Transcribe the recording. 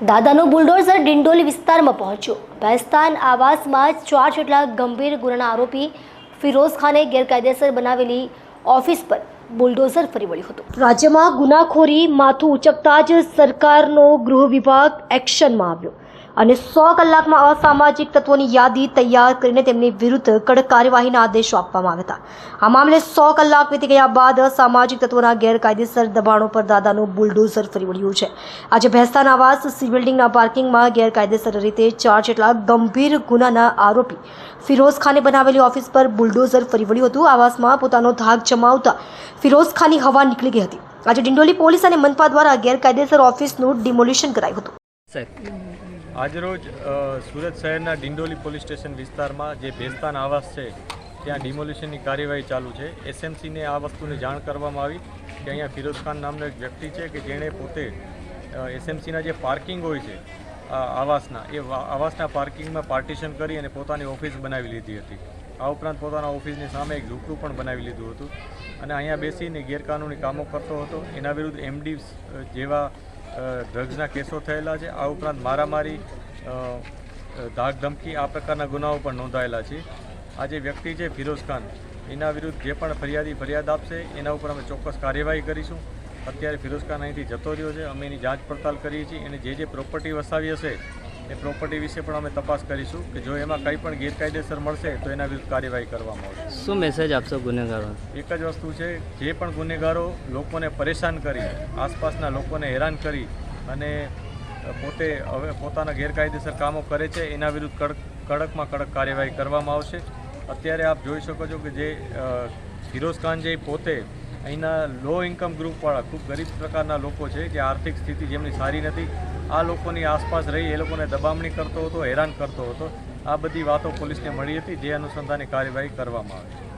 દાદાનું બુલડોઝર ડિંડોલી વિસ્તારમાં પહોંચ્યું. ભેસ્તાન આવાસમાં ચાર જેટલા ગંભીર ગુનાના આરોપી ફિરોઝ ખાને ગેરકાયદેસર બનાવેલી ઓફિસ પર બુલડોઝર ફરી વળ્યું હતું. રાજ્યમાં ગુનાખોરી માથું ઉચકતા જ સરકારનો ગૃહ વિભાગ એક્શનમાં આવ્યો. અને સો કલાકમાં અસામાજિક તત્વોની યાદી તૈયાર કરીને તેમની વિરુદ્ધ કડક કાર્યવાહીના આદેશો આપવામાં આવ્યા હતા. આ મામલે સો કલાક વીતી ગયા બાદ અસામાજિક તત્વોના ગેરકાયદેસર દબાણો પર દાદાનું બુલડોઝર ફરી વળ્યું છે. આજે ભેસ્તાન આવાસ સી બિલ્ડિંગના પાર્કિંગમાં ગેરકાયદેસર રીતે ચાર જેટલા ગંભીર ગુનાના આરોપી ફિરોઝ ખાને બનાવેલી ઓફિસ પર બુલડોઝર ફરી વળ્યું હતું. આવાસમાં પોતાનો ધાક જમાવતા ફિરોઝ ખાની હવા નીકળી ગઈ હતી. આજે ડિંડોલી પોલીસ અને મનપા દ્વારા ગેરકાયદેસર ઓફિસનું ડિમોલિશન કરાયું હતું. આજરોજ સુરત શહેરના ડિંડોલી પોલીસ સ્ટેશન વિસ્તારમાં જે ભેસ્તાન આવાસ છે, ત્યાં ડિમોલિશનની કાર્યવાહી ચાલુ છે. એસએમસીને આ વસ્તુની જાણ કરવામાં આવી કે અહીંયા ફિરોઝ ખાન નામનો એક વ્યક્તિ છે કે જેણે પોતે એસએમસીના જે પાર્કિંગ હોય છે આવાસના, એ આવાસના પાર્કિંગમાં પાર્ટીશન કરી અને પોતાની ઓફિસ બનાવી લીધી હતી. આ ઉપરાંત પોતાના ઓફિસની સામે એક ઝૂંપડું પણ બનાવી લીધું હતું. અને અહીંયા બેસીને ગેરકાનૂની કામો કરતો હતો. એના વિરુદ્ધ એમડી જેવા ડ્રગ્સના કેસો થયેલા છે. આ ઉપરાંત મારામારી ધાક ધમકી આ પ્રકારના ગુનાઓ પણ નોંધાયેલા છે. આ જે વ્યક્તિ છે ફિરોઝ ખાન, એના વિરુદ્ધ જે પણ ફરિયાદી ફરિયાદ આપશે, એના ઉપર અમે ચોક્કસ કાર્યવાહી કરીશું. અત્યારે ફિરોઝ ખાન અહીંથી જતો રહ્યો છે. અમે એની જાંચ પડતાલ કરીએ છીએ. એને જે જે પ્રોપર્ટી વસાવી હશે એ પ્રોપર્ટી વિશે પણ અમે તપાસ કરીશું કે જો એમાં કંઈ પણ ગેરકાયદેસર મળશે તો એના વિરુદ્ધ કાર્યવાહી કરવામાં આવશે. શું મેસેજ આપશો ગુનેગારો એક જ વસ્તુ છે જે પણ ગુનેગારો લોકોને પરેશાન કરી આસપાસના લોકોને હેરાન કરી અને પોતે હવે પોતાના ગેરકાયદેસર કામો કરે છે એના વિરુદ્ધ કડક કડકમાં કડક કાર્યવાહી કરવામાં આવશે. અત્યારે આપ જોઈ શકો છો કે જે ફિરોઝ ખાન જે પોતે અહીંના લો ઇન્કમ ગ્રુપવાળા ખૂબ ગરીબ પ્રકારના લોકો છે જે આર્થિક સ્થિતિ જેમની સારી નથી, આ લોકોની આસપાસ રહી એ લોકોને દબામણી કરતો હતો, હેરાન કરતો હતો. આ બધી વાતો પોલીસને મળી હતી, જે અનુસંધાને કાર્યવાહી કરવામાં આવી. છે